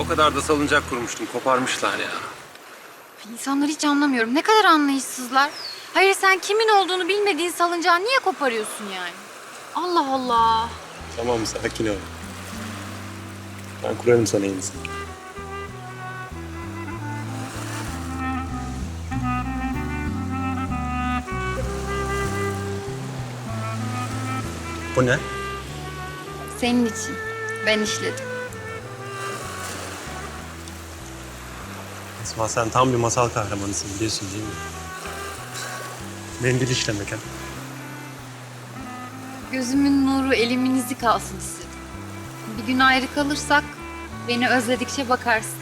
O kadar da salıncak kurmuştum. Koparmışlar ya. İnsanları hiç anlamıyorum. Ne kadar anlayışsızlar. Hayır sen kimin olduğunu bilmediğin salıncağı niye koparıyorsun yani? Allah Allah. Tamam sakin ol. Ben kurarım sana yenisini. Bu ne? Senin için. Ben işledim. Esma sen tam bir masal kahramanısın biliyorsun değil mi? Mendil işlemek ha. Gözümün nuru elimin izi kalsın istedim. Bir gün ayrı kalırsak beni özledikçe bakarsın.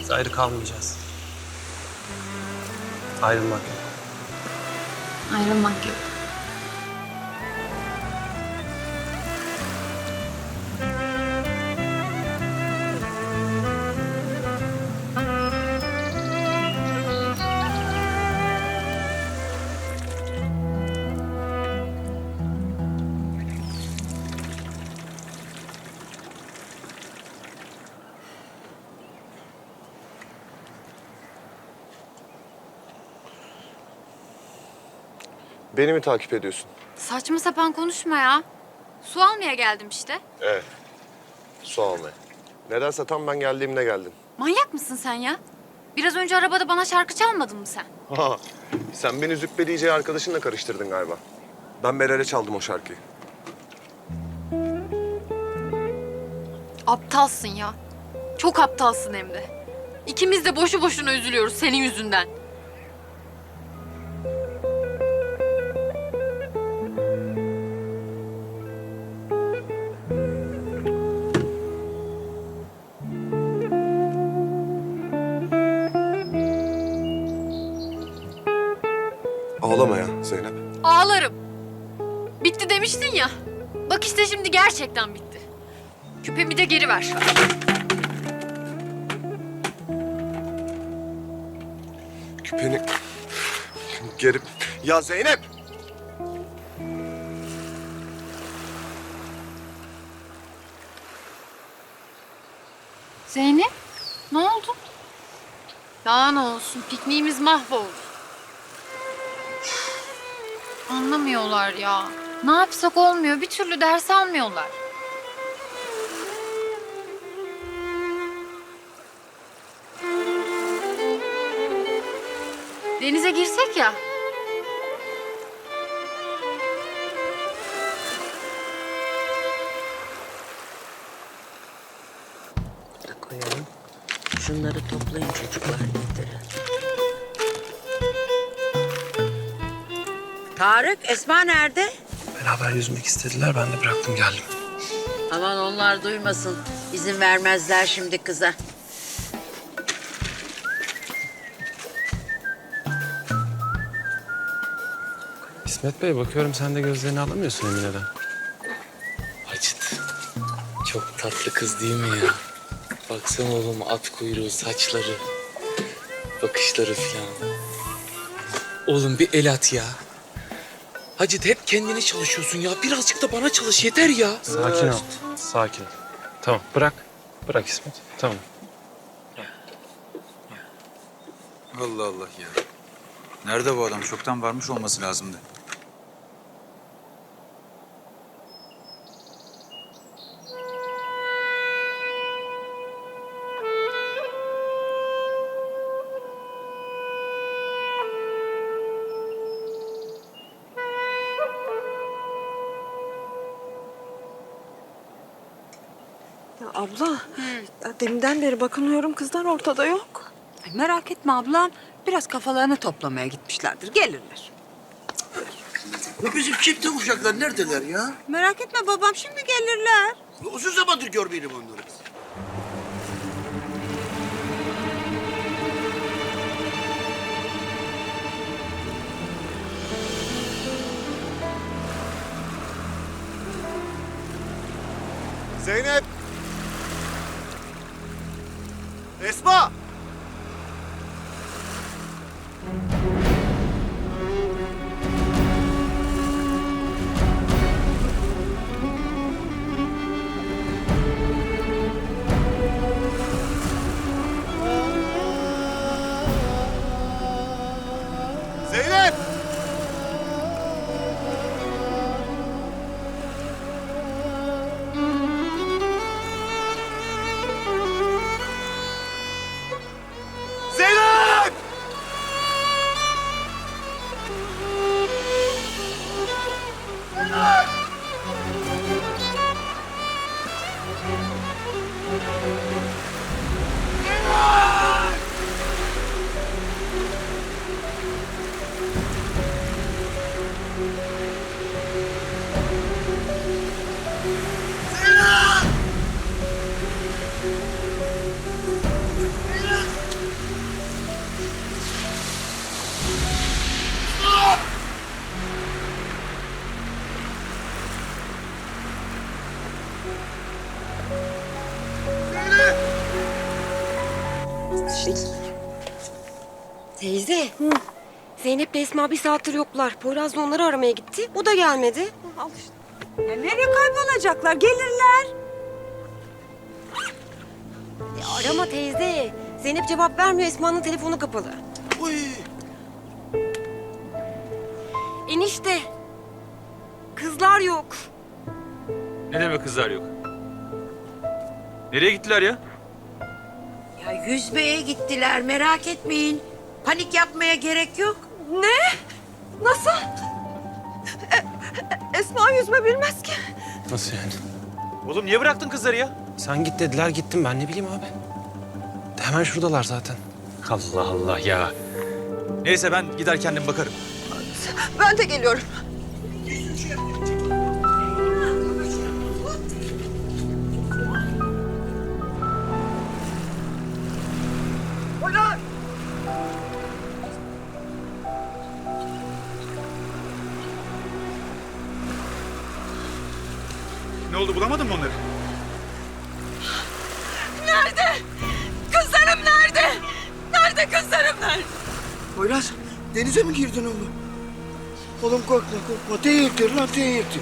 Biz ayrı kalmayacağız. Ayrılmak yok. Ayrılmak yok. Beni mi takip ediyorsun? Saçma sapan konuşma ya. Su almaya geldim işte. Evet. Su almaya. Nedense tam ben geldiğimde geldin. Manyak mısın sen ya? Biraz önce arabada bana şarkı çalmadın mı sen? Ha, sen beni Züppe DJ arkadaşınla karıştırdın galiba. Ben Meral'e çaldım o şarkıyı. Aptalsın ya. Çok aptalsın hem de. İkimiz de boşu boşuna üzülüyoruz senin yüzünden. Ağlama ya Zeynep. Ağlarım. Bitti demiştin ya. Bak işte şimdi gerçekten bitti. Küpemi de geri ver. Küpeni geri... Ya Zeynep! Zeynep, ne oldu? Daha ne olsun, pikniğimiz mahvoldu. Anlamıyorlar ya. Ne yapsak olmuyor, bir türlü ders almıyorlar. Denize girsek ya. Şunları toplayın çocuklar getirin. Tarık, Esma nerede? Beraber yüzmek istediler. Ben de bıraktım geldim. Aman onlar duymasın. İzin vermezler şimdi kıza. İsmet Bey bakıyorum sen de gözlerini alamıyorsun Emine'den. Acıt. Çok tatlı kız değil mi ya? Baksana oğlum at kuyruğu, saçları, bakışları falan. Oğlum bir el at ya. Hacit hep kendini çalışıyorsun ya. Birazcık da bana çalış yeter ya. Sakin ol. Sakin. Tamam bırak. Bırak İsmet. Tamam. Allah Allah ya. Nerede bu adam? Çoktan varmış olması lazımdı. Deminden beri bakınıyorum kızlar ortada yok. Ay merak etme ablam. Biraz kafalarını toplamaya gitmişlerdir. Gelirler. Ya bizim çifte uşaklar neredeler ya? Merak etme babam şimdi gelirler. Uzun zamandır görmeyelim onları. Zeynep! Esma! Teyze. Zeynep'le Esma bir saattir yoklar. Poyraz da onları aramaya gitti. O da gelmedi. Al işte. Ya nereye kaybolacaklar? Gelirler. Ya arama teyze. Zeynep cevap vermiyor. Esma'nın telefonu kapalı. Uy. Enişte. Kızlar yok. Ne demek kızlar yok? Nereye gittiler ya? Ya yüzmeye gittiler merak etmeyin. Panik yapmaya gerek yok. Ne? Nasıl? E, e, Esma yüzme bilmez ki. Nasıl yani? Oğlum niye bıraktın kızları ya? Sen git dediler gittim ben ne bileyim abi. Hemen şuradalar zaten. Allah Allah ya. Neyse ben gider kendim bakarım. Ben de geliyorum. Nerede? Poyraz denize mi girdin oğlum? Oğlum korkma korkma. Değildir lan değildir.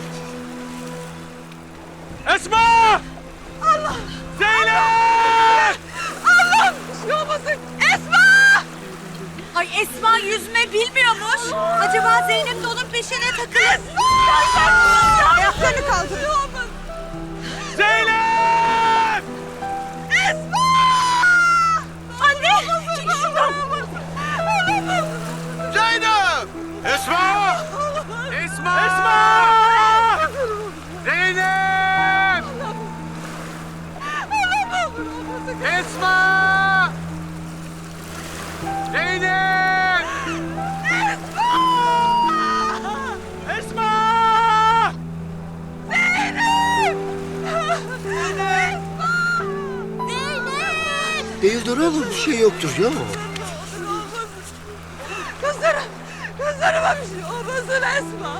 Esma! Allah! Zeynep! Bir şey olmasın. Esma! Ay Esma yüzme bilmiyormuş. Acaba Zeynep de onun peşine takılır. Esma! Ayaklarını kaldır. Zeynep! Değildir oğlum bir şey yoktur ya. Kızlarım! Kızlarıma bir şey olmasın Esma!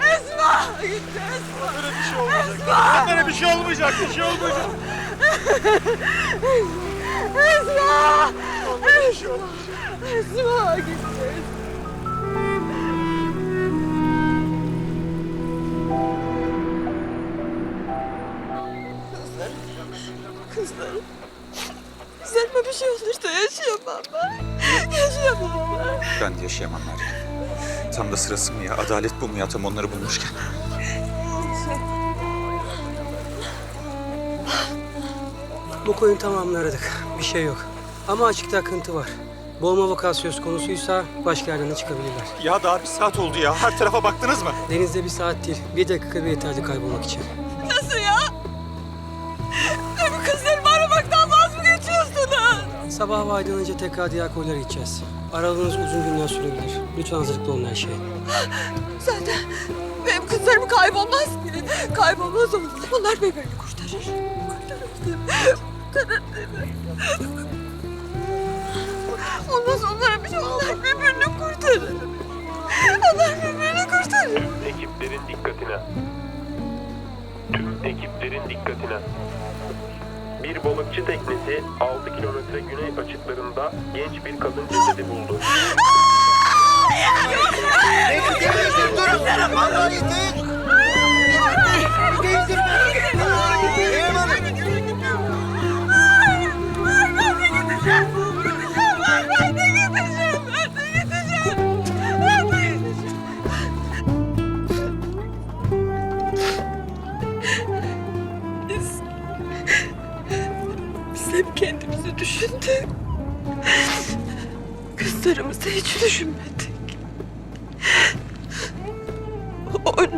Esma! Gitti Esma! bir şey olmayacak. Onlara bir şey olmayacak, bir şey olmayacak. Esma! Esma gitti. Kızlarım, ben. De yaşayamam Meryem. Tam da sırası mı ya? Adalet bu mu ya tam onları bulmuşken? Bu koyun tamamını aradık. Bir şey yok. Ama açıkta akıntı var. Boğulma vakası söz konusuysa başka yerden de çıkabilirler. Ya daha bir saat oldu ya. Her tarafa baktınız mı? Denizde bir saat değil, bir dakika bir yeterli kaybolmak için. Nasıl ya? Benim kızlarımı aramaktan vaz mı geçiyorsunuz? Sabah aydınlanınca tekrar diğer koylara gideceğiz. Aralığınız uzun günler sürebilir. Lütfen hazırlıklı olun her şeye. Zaten benim kızlarım kaybolmaz ki. Kaybolmaz onlar. Onlar birbirini kurtarır. Kurtarır. Kurtarır değil mi? Olmaz onlara bir şey. Onlar birbirini kurtarır. Onlar birbirini kurtarır. ekiplerin dikkatine. Tüm ekiplerin dikkatine. Bir balıkçı teknesi 6 kilometre güney açıklarında genç bir kadın cesedi buldu. Değildir durun. Vallahi değil.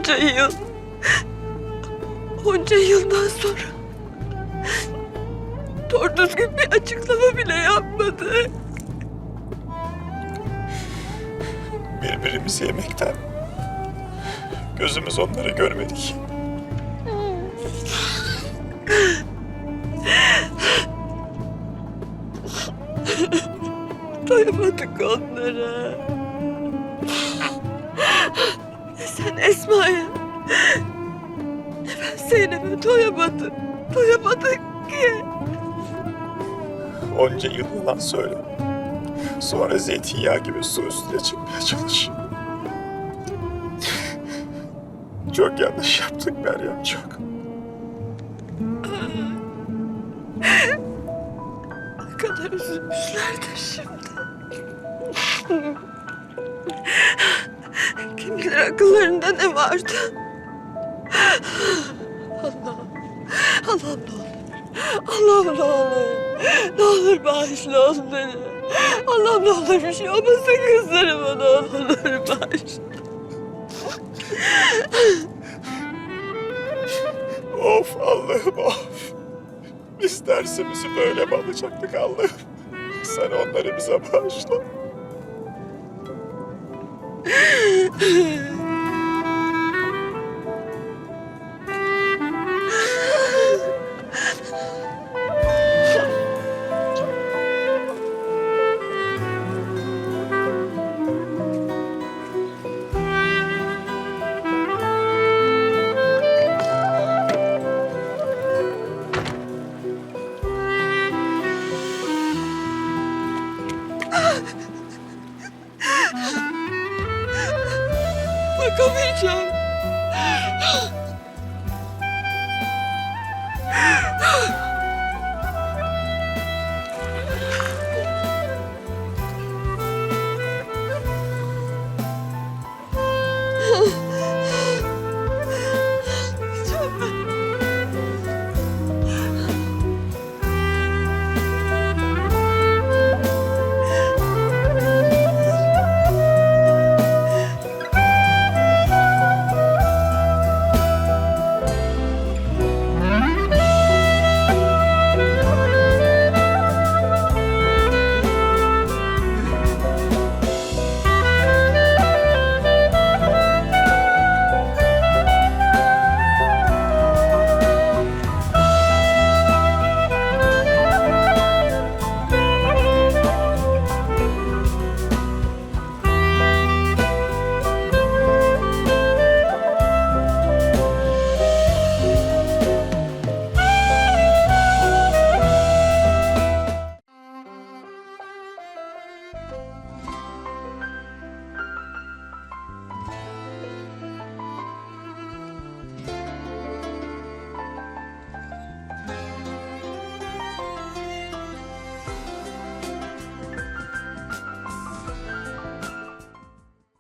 Onca yıl, onca yıldan sonra doğru düzgün bir açıklama bile yapmadık. Birbirimizi yemekten. Gözümüz onları görmedik. Doyamadık onlara. Ne sen Esma'ya, ne ben Zeynep'e doyamadım. Doyamadık ki. Onca yıl yalan söyle. Sonra zeytinyağı gibi su üstüne çıkmaya çalış. Çok yanlış yaptık Meryem çok. Ne kadar üzülmüşlerdir şimdi. Kim bilir akıllarında ne vardı. Allah'ım. Allah'ım ne olur. Allah'ım ne olur. Ne olur bağışla onları. Allah'ım ne olur bir şey olmasın kızlarıma ne olur bağışla. Of Allah'ım of. Biz dersimizi böyle mi alacaktık Allah'ım? Sen onları bize bağışla. Bakamayacağım.